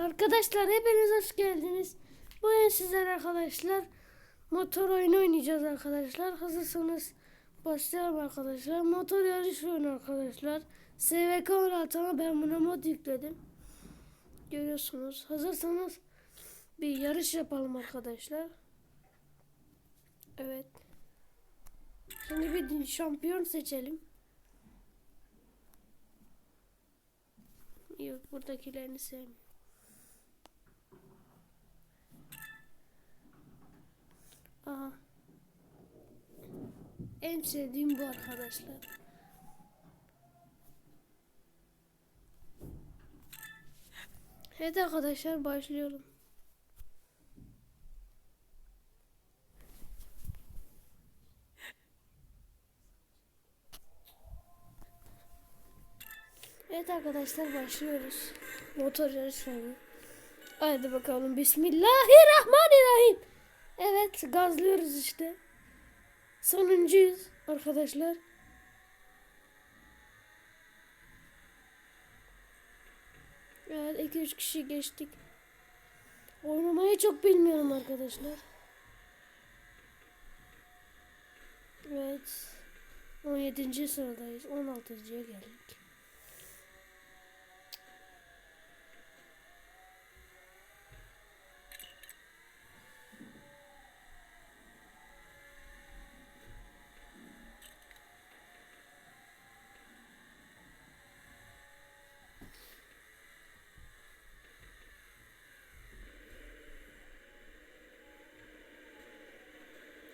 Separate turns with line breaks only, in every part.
Arkadaşlar hepiniz hoş geldiniz. Bugün sizler arkadaşlar motor oyunu oynayacağız arkadaşlar. Hazırsanız başlayalım arkadaşlar. Motor yarış oyunu arkadaşlar. SVK 16 ama ben buna mod yükledim. Görüyorsunuz. Hazırsanız bir yarış yapalım arkadaşlar. Evet. Şimdi bir şampiyon seçelim. Yok buradakilerini sevmiyorum. Aha. En sevdiğim bu arkadaşlar. Evet arkadaşlar başlıyorum. Evet arkadaşlar başlıyoruz. Motor yarışı oyunu. Hadi bakalım. Bismillahirrahmanirrahim. Evet gazlıyoruz işte. Sonuncuyuz arkadaşlar. Evet 2-3 kişi geçtik. Oynamayı çok bilmiyorum arkadaşlar. Evet. 17. sıradayız. 16.ya geldik.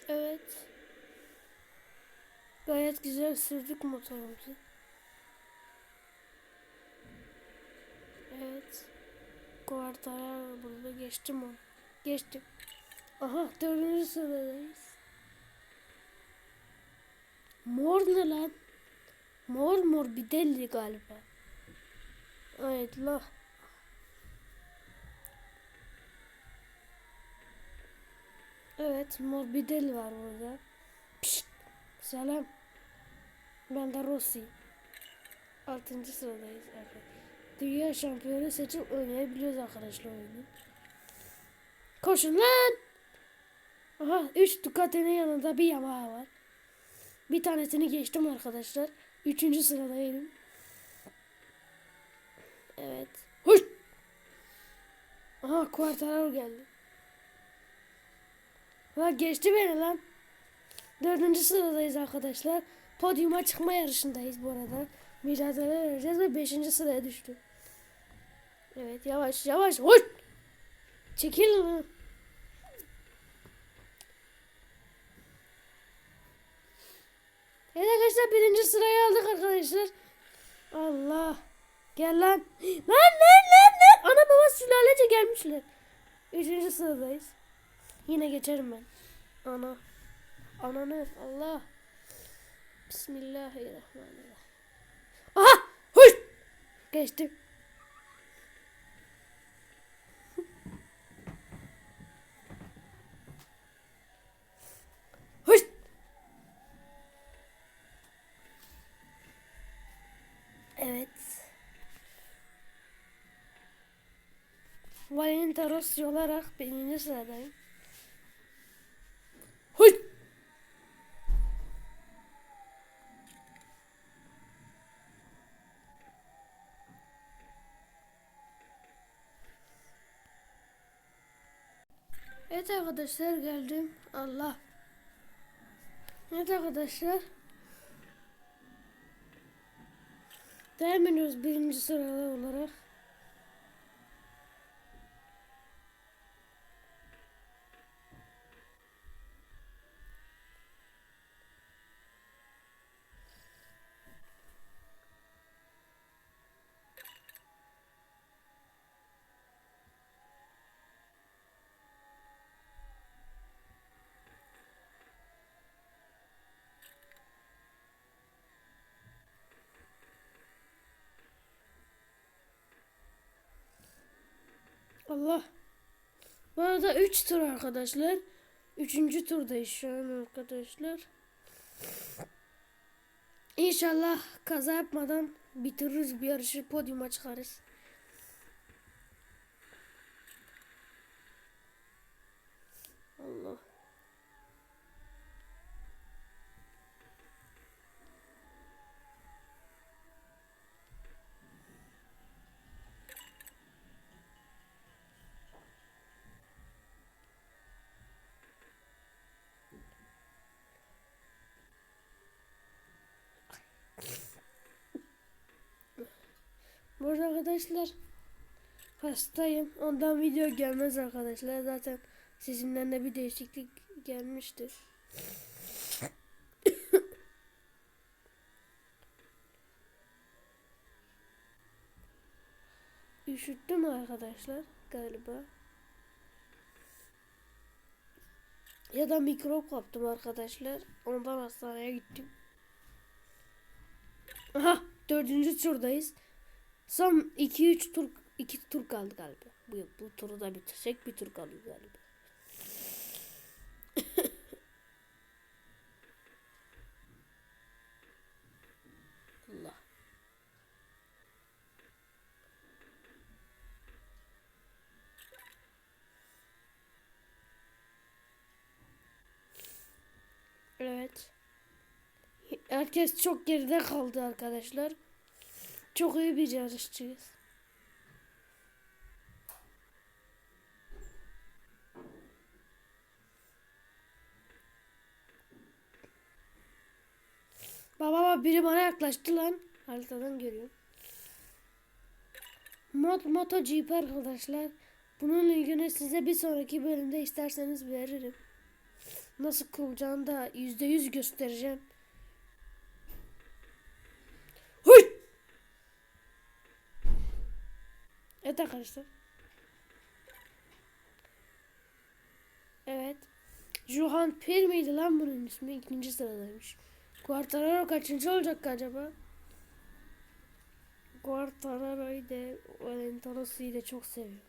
Evet. Gayet güzel sürdük motorumuzu. Evet. Kuartara burada geçtim onu. Geçtim. Aha dördüncü sıradayız. Mor ne lan? Mor mor bir deli galiba. Evet la. Evet mor bir deli var burada. Pişt, selam. Ben de Rossi. Altıncı sıradayız. Evet. Dünya şampiyonu seçip oynayabiliyoruz arkadaşlar oyunu. Koşun lan. Aha 3 Ducati'nin yanında bir Yamaha var. Bir tanesini geçtim arkadaşlar. Üçüncü sıradayım. Evet. Huş. Aha Quartararo geldi. Lan geçti beni lan. Dördüncü sıradayız arkadaşlar. Podyuma çıkma yarışındayız bu arada. Mücadele vereceğiz ve beşinci sıraya düştü. Evet yavaş yavaş. Hoş. Çekil lan. Evet arkadaşlar birinci sırayı aldık arkadaşlar. Allah. Gel lan. Lan lan lan lan. Ana baba sülalece gelmişler. Üçüncü sıradayız. Yine geçerim ben. Ana. Ananı Allah. Bismillahirrahmanirrahim. Aha! Huş! Geçtim. Huş! Evet. Valentin Rossi olarak birinci sıradayım. Evet arkadaşlar geldim. Allah. Evet arkadaşlar. Devam ediyoruz birinci sırada olarak. Allah. Bu arada 3 tur arkadaşlar. 3. turdayız şu an arkadaşlar. İnşallah kaza yapmadan bitiririz bir yarışı podyuma çıkarız. Burada arkadaşlar hastayım. Ondan video gelmez arkadaşlar. Zaten sesimden de bir değişiklik gelmiştir. Üşüttüm arkadaşlar galiba. Ya da mikrop kaptım arkadaşlar. Ondan hastaneye gittim. Aha dördüncü turdayız. Son 2-3 tur 2 tur kaldı galiba. Bu, bu turu da bitirsek bir tur kalıyor galiba. Allah. Evet. Herkes çok geride kaldı arkadaşlar. Çok iyi bir yarışçıyız. Baba baba biri bana yaklaştı lan. Haritadan görüyorum. Mod MotoGP arkadaşlar. Bunun linkini size bir sonraki bölümde isterseniz veririm. Nasıl kurulacağını da %100 göstereceğim. Evet arkadaşlar. Evet. Johan Pir miydi lan bunun ismi? İkinci sıradaymış. Quartararo kaçıncı olacak acaba? Quartararo'yu da Valentaros'u da çok seviyorum.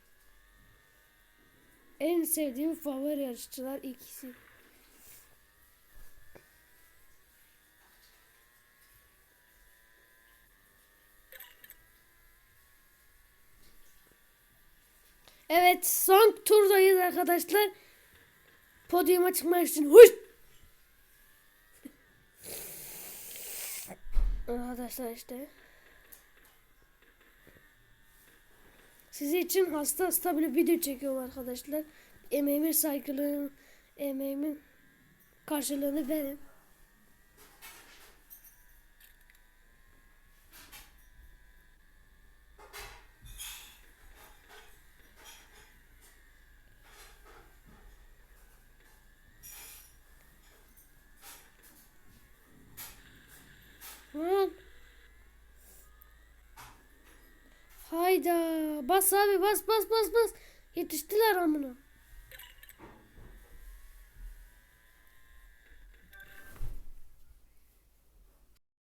En sevdiğim favori yarışçılar ikisi. Evet son turdayız arkadaşlar. Podyuma çıkmak için huş. Arkadaşlar işte. Sizi için hasta hasta bir video çekiyorum arkadaşlar. Emeğimin saygılığını, emeğimin karşılığını verin. Lan. Hayda. Bas abi bas bas bas bas. Yetiştiler amına.